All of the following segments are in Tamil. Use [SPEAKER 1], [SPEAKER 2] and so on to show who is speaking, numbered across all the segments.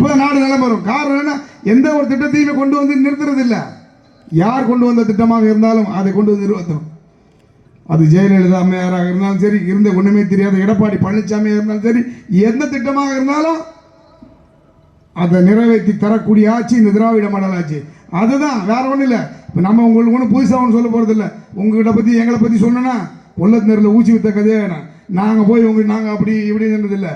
[SPEAKER 1] அப்போதான் நாடு நிலம் வரும். காரணம் என்ன எந்த ஒரு திட்டத்தையுமே கொண்டு வந்து நிறுத்துறது இல்லை யார் கொண்டு வந்த திட்டமாக இருந்தாலும் அதை கொண்டு வந்து நிறுவத்தணும் அது ஜெயலலிதா அம்மையாராக இருந்தாலும் சரி இருந்த ஒன்றுமே தெரியாத எடப்பாடி பழனிசாமியாக இருந்தாலும் சரி எந்த திட்டமாக இருந்தாலும் அதை நிறைவேற்றி தரக்கூடிய ஆட்சி இந்த திராவிட மாடல் ஆட்சி. அதுதான் வேற ஒன்றும் இல்லை. இப்போ நம்ம உங்களுக்கு ஒன்றும் புதுசாக ஒன்றும் சொல்ல போகிறது இல்லை. உங்ககிட்ட பற்றி எங்களை பற்றி சொன்னோன்னா உள்ளத்தினரில் ஊசி வித்த கதையே நாங்கள் போய் உங்க நாங்கள் அப்படி இப்படி இல்லை.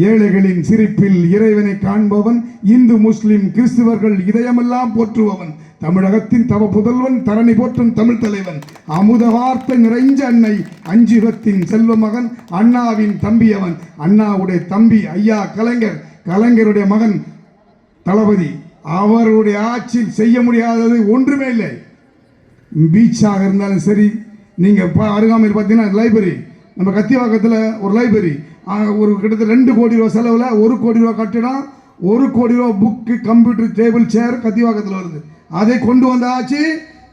[SPEAKER 1] ஏழைகளின் சிரிப்பில் இறைவனை காண்பவன் இந்து முஸ்லிம் கிறிஸ்துவர்கள் இதயமெல்லாம் போற்றுபவன். தமிழகத்தின் தவ புதல்வன் தரணி போற்றும் தமிழ் தலைவன். அமுத வார்த்தை நிறைஞ்ச அன்னை அஞ்சுகத்தின் செல்வ மகன் அண்ணாவின் தம்பி அவன் அண்ணாவுடைய தம்பி ஐயா கலைஞர். கலைஞருடைய மகன் தளபதி. அவருடைய ஆட்சியில் செய்ய முடியாதது ஒன்றுமே இல்லை. பீச்சாக இருந்தாலும் சரி நீங்கள் பா அருகாமையில் பார்த்தீங்கன்னா லைப்ரரி நம்ம கத்திவாக்கத்தில் ஒரு லைப்ரரி ஒரு கிட்டத்தட்ட ரெண்டு கோடி ரூபா செலவில் ஒரு கோடி ரூபா கட்டிடம் ஒரு கோடி ரூபா புக்கு கம்ப்யூட்டர் டேபிள் சேர் கத்திவாக்கத்தில் வருது. அதை கொண்டு வந்த ஆட்சி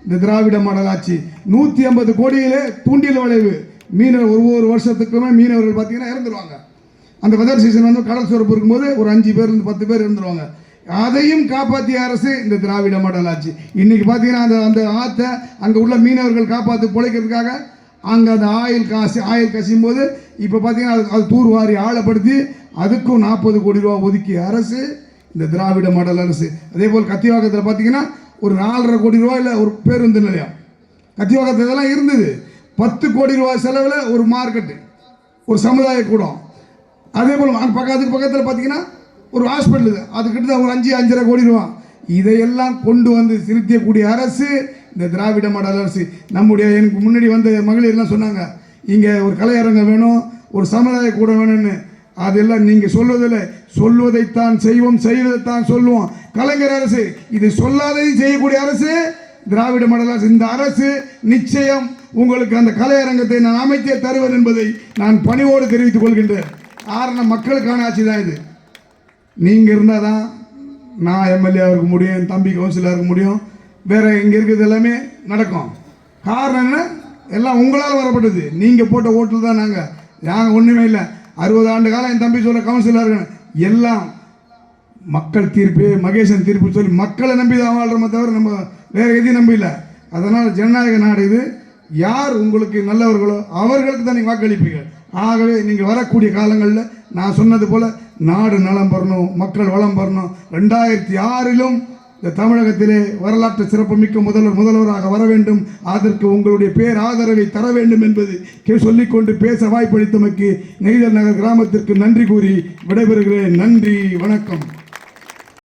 [SPEAKER 1] இந்த திராவிட மாடல் ஆட்சி. நூற்றி ஐம்பது கோடியிலே தூண்டில் விளைவு. மீனவர் ஒவ்வொரு வருஷத்துக்குமே மீனவர்கள் பார்த்தீங்கன்னா இறந்துருவாங்க. அந்த வெதர் சீசன் வந்து கடல் சுரப்பு இருக்கும்போது ஒரு அஞ்சு பேர் இருந்து பத்து பேர் இருந்துருவாங்க அதையும் காப்பாற்றிய அரசு இந்த திராவிட மாடல் ஆட்சி. இன்னைக்கு பார்த்தீங்கன்னா அந்த அந்த ஆற்றை அங்கே உள்ள மீனவர்கள் காப்பாற்றி பிழைக்கிறதுக்காக அங்கே அந்த ஆயில் காசு ஆயில் கசியும் போது இப்போ பார்த்தீங்கன்னா அது அது தூர்வாரி ஆழப்படுத்தி அதுக்கும் நாற்பது கோடி ரூபா ஒதுக்கிய அரசு இந்த திராவிட மாடல் அரசு. அதே போல் கத்திவாக்கத்தில் பார்த்தீங்கன்னா ஒரு நாலரை கோடி ரூபா இல்லை ஒரு பேருந்து நிலையம். கத்திவாக்கத்தில் இதெல்லாம் இருந்தது. பத்து கோடி ரூபாய் செலவில் ஒரு மார்க்கெட்டு ஒரு சமுதாய கூடம். அதே போல் அங்க அதுக்கு பக்கத்தில் பார்த்தீங்கன்னா ஒரு ஹாஸ்பிட்டல் அதுக்கிட்ட அது ஒரு அஞ்சு அஞ்சரை கோடி ரூபா. இதையெல்லாம் கொண்டு வந்து திருத்தியக்கூடிய அரசு இந்த திராவிட மாடல் அரசு. நம்முடைய எனக்கு முன்னாடி வந்த மகளிர்லாம் சொன்னாங்க இங்கே ஒரு கலையரங்கம் வேணும் ஒரு சமுதாய கூட வேணும்னு. அதெல்லாம் நீங்கள் சொல்வதில்லை. சொல்வதைத்தான் செய்வோம் செய்வதைத்தான் சொல்லுவோம். கலைஞர் அரசு இது சொல்லாதையும் செய்யக்கூடிய அரசு திராவிட மாடல் அரசு. இந்த அரசு நிச்சயம் உங்களுக்கு அந்த கலையரங்கத்தை நான் அமைத்தே தருவேன் என்பதை நான் பணிவோடு தெரிவித்துக் கொள்கின்றேன். காரணம் மக்களுக்கான ஆட்சி தான் இது. நீங்கள் இருந்தால் தான் நான் எம்எல்ஏ இருக்க முடியும் என் தம்பி கவுன்சிலாக இருக்க முடியும் வேறு இங்கே இருக்கிறது எல்லாமே நடக்கும். காரணம் என்ன? எல்லாம் உங்களால் வரப்பட்டது. நீங்கள் போட்ட ஓட்டில் தான் நாங்கள் நாங்கள் ஒன்றுமே இல்லை. அறுபது ஆண்டு காலம் என் தம்பி சொல்ல கவுன்சிலாக இருக்கணும் எல்லாம் மக்கள் தீர்ப்பு மகேசன் தீர்ப்பு சொல்லி மக்களை நம்பி தான் வாழ்கிறோமே தவிர நம்ம வேறு எதையும் நம்பி இல்லை. அதனால் ஜனநாயக நாடு இது. யார் உங்களுக்கு நல்லவர்களோ அவர்களுக்கு தான் நீங்கள் வாக்களிப்பீங்க. ஆகவே நீங்கள் வரக்கூடிய காலங்களில் நான் சொன்னது போல் நாடு நலம் பெறணும் மக்கள் வளம் பெறணும். ரெண்டாயிரத்தி ஆறிலும் இந்த தமிழகத்திலே வரலாற்று சிறப்புமிக்க முதல்வர் முதல்வராக வர வேண்டும். அதற்கு உங்களுடைய பேர் ஆதரவை தர வேண்டும் என்பது சொல்லிக்கொண்டு பேச வாய்ப்பளித்தமைக்கு நெய்தல் நகர் கிராமத்திற்கு நன்றி கூறி விடைபெறுகிறேன். நன்றி வணக்கம்.